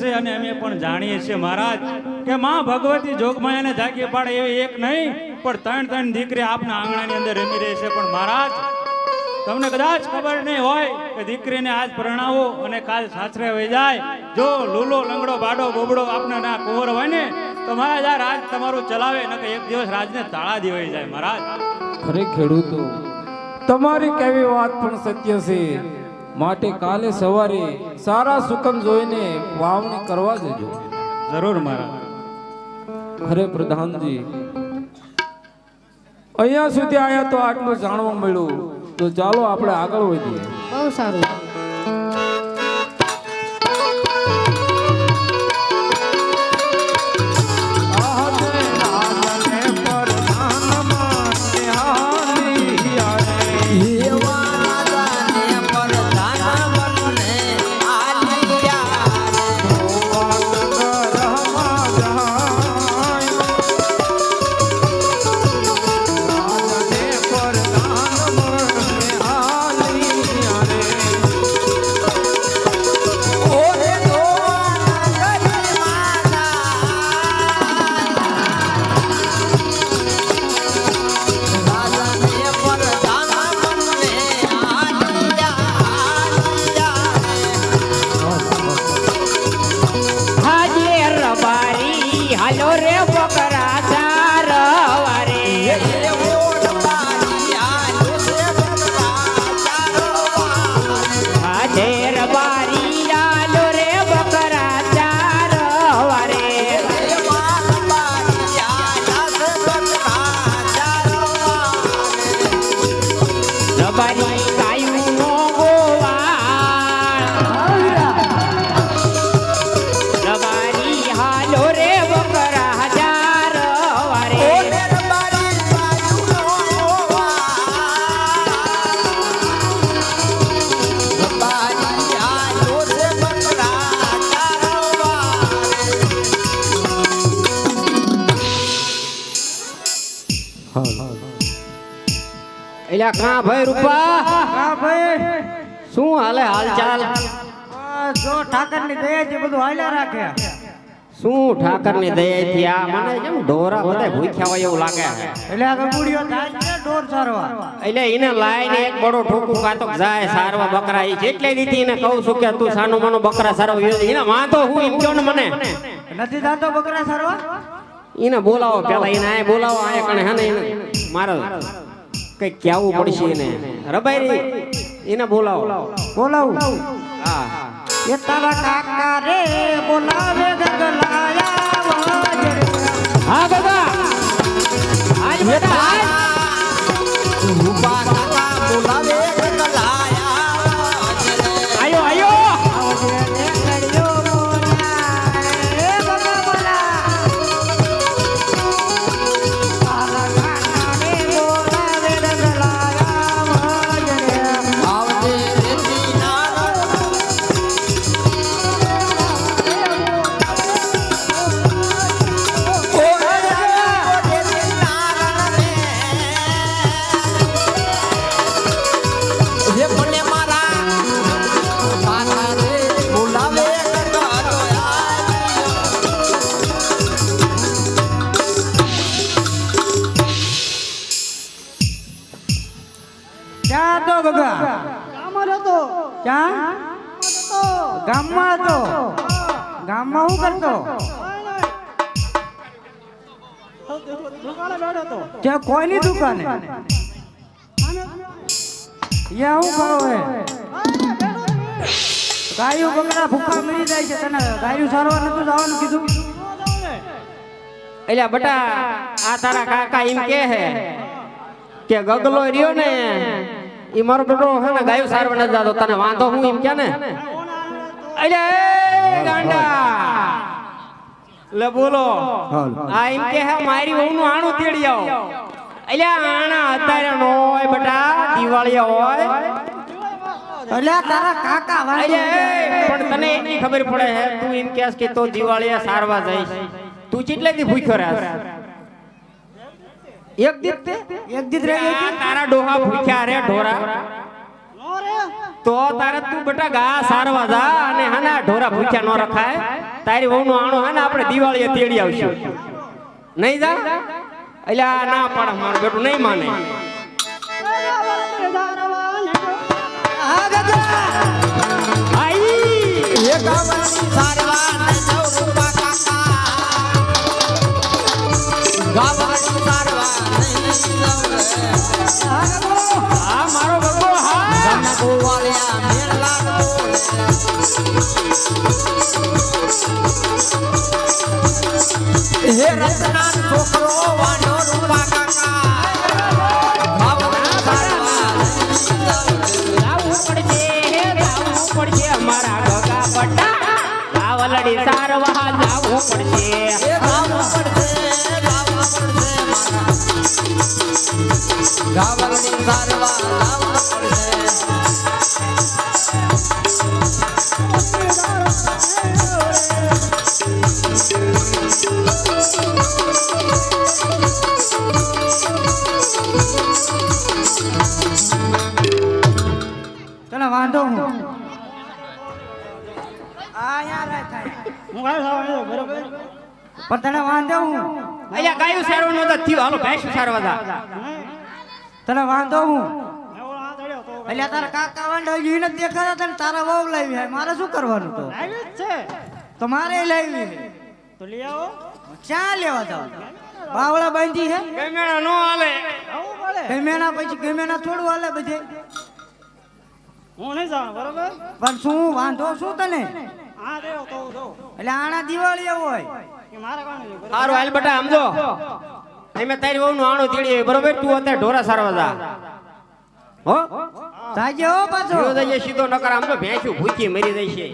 છે અને અમે પણ જાણીએ છીએ, મહારાજ, કે માં ભગવતી જોગમાયાને જાગી પાડે એવી એક નહીં, પણ ત્રણ ત્રણ દીકરી આપના આંગણાની અંદર રમી રહી છે. પણ મહારાજ, તમને કદાચ ખબર નહીં હોય કે દીકરીને આજ પરણાવો અને કાલ સાસરે વહી જાય. જો લૂલો, લંગડો બાડો બોબડો આપને ના કુંવર હોય ને, તો મહારાજ આ રાજ તમારું ચલાવે, નકર એક દિવસ રાજને તાળા દેવાઈ જાય, મહારાજ. ખરે ખેડૂતો, તમારી કેવી વાત પણ સત્ય છે. માટે કાલે સવારે સારા સુકમ જોઈને વાવણી કરવા જજો. જરૂર મારા અરે પ્રધાનજી અહીંયા સુધી આયા તો આટલું જાણવા મળ્યું. તો ચાલો આપણે આગળ વધીએ. બહુ સારું. રબારી હાલો રે બકરા એલા કા ભાઈ રૂપા? કા ભાઈ? શું હાલે હાલચાલ? જો ઠાકરની દયા છે બધું હાલ્યા રાખે. શું ઠાકરની દયાથી આ મને કેમ ઢોરા બધા ભૂખ્યા હોય એવું લાગે? એટલે આ ગગુડિયો થાય છે ઢોર સારવા. એટલે એને લાઈને એક બડો ઠોકું કાતો જાય સારવા બકરા ઈ જેટલે દીધી એને કહું છું કે તું સાનો માનો બકરા સારવા એને વાંધો હું એમ ને મને? નથી થતો બકરા સારવા? એને બોલાવો પેલા એને આય બોલાવો આય કણે હે ને એને મારે કઈ કહેવું પડશે એને. રબાઈ એને બોલાવો. બોલાવું. હા. એ તારા કાકા રે બોલાવે ગગલાયા હા બાબા આજ બેટા આજ ક્યાં? ગામમાં હતો. ગામમાં હું કરતો? ત્યાં કોઈની દુકાને? યા હું? કરો હે? ગાયું બગડા ભૂખા મરી જાય છે તને. ગાયું સારવાર નતું જવાનું કીધું? એટલે બટા આ તારા કાકા એમ કે હે કે ગગલો રહ્યો ને ઈ મારો બેટો હે ને ગાયો સારવા નથી જાતો તને વાંધો હું એમ કે ને? એટલે ગાંડા! લે બોલો. આ એમ કે હે મારી વહુનું આણું તેડી આવો. એટલે આણા અત્યારે નો હોય બટા દિવાળી હોય. અલ્યા તારા કાકા પણ તને એટલી ખબર પડે હે તું એમ કેસ કે તો દિવાળીએ સારવા જઈશ. તું કેટલે દી ભૂખ્યો રહેશ. એક દીત તે? એક દીત રે તારા ડોહા ભૂખ્યા રે ઢોરા. તો તારે તું બેટા ગા સારવા જા અને હાના ઢોરા ભૂખ્યા ન રખાય. તારી વહુનો આણો હે ને આપણે દિવાળીએ તેડી આવશું. નહીં જા? એટલે ના પાડ મારું બેટું નહીં માને. આઈ. પડશે અમારા ગગા બટા લાવલડી સારવા લાવવું પડશે હું હું કાંઈ થવાનું બરોબર. પણ તને વાંધો હું. અહીંયા ગાયું સારું નહોતા થયું. હાલો ભેંસું સારવા જા તને વાંધો હું. એટલે તારા કાકા વાંધો ઈ નથી દેખાતા તને તારા વહુ લાવી હે મારે શું કરવાનું તો? છે. તો મારે લાવી તો લઈ આવો. ક્યાં લેવા જાવ બાવળા બાંધી હે? ગમેણા નો હાલે. ગમેણા પડે ગમેના પછી ગમેણા થોડું હાલે બધે. હું નહીં જાણ બરોબર? પણ શું વાંધો શું તને? આ દેવો તો જો એટલે આણા દિવાળી હોય. મારે કામ સારું હાલ બેટા સમજો અમે તારી વહુનું આણું તેડી બરોબર? તું અત્યારે ઢોરા સારવા જા. હો? જાજે હો પાછો. સીધો નકર આમ તો ભેંસું ભૂખી મરી જશે.